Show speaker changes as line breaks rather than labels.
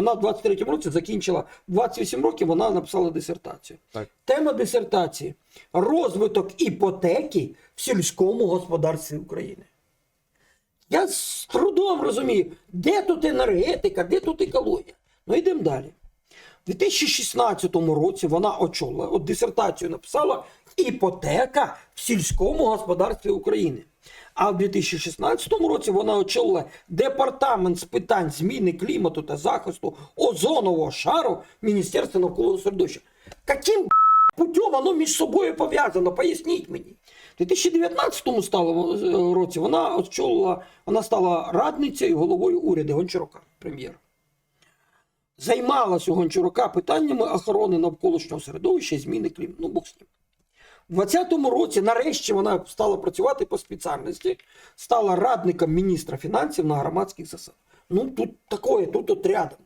вона в 23-му році закінчила 28 років, вона написала дисертацію.
Так.
Тема дисертації розвиток іпотеки в сільському господарстві України. Я з трудом розумію, де тут енергетика, де тут екологія. Ну йдемо далі. У 2016 році вона очолила, от дисертацію написала іпотека в сільському господарстві України. А в 2016 році вона очолила департамент з питань зміни клімату та захисту озонового шару Міністерства навколо середовища. Каким путем воно між собою пов'язано? Поясніть мені. У 2019 стало, е, році вона очолила, вона стала радницею головою уряду Гончарука, прем'єра. Займалася у Гончарука питаннями охорони навколишнього середовища і зміни клімату. Ну, Бог з ним. У 2020 році, нарешті, вона стала працювати по спеціальності, стала радником міністра фінансів на громадських засадах. Ну, тут такое, тут от рядом.